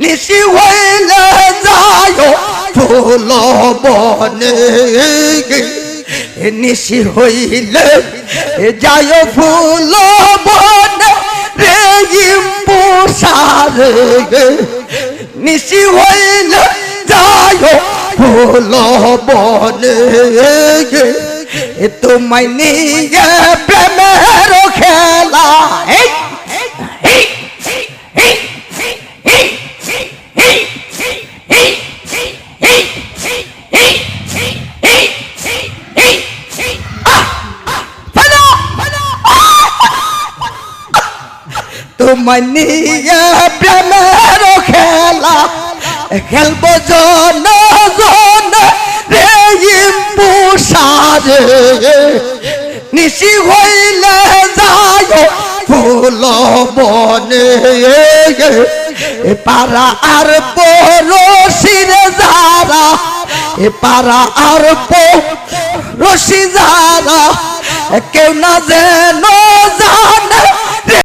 নিশি হইলে যায় ফুল বনে নিশি হইলে যায় ফুল বনে রে ইম্বুসারে নিশি হইলে যায় ফুল বনে তোমায় নিয়ে প্রেমের তোমায় নিয়ে প্রেমের খেলা, খেলব জন জন রে ইম্বুসারে নিশি হইলে যায় ফুল বনে। এ পারা আর পরশির যারা, এ পারা আর পরশি যারা, কেউ না যেন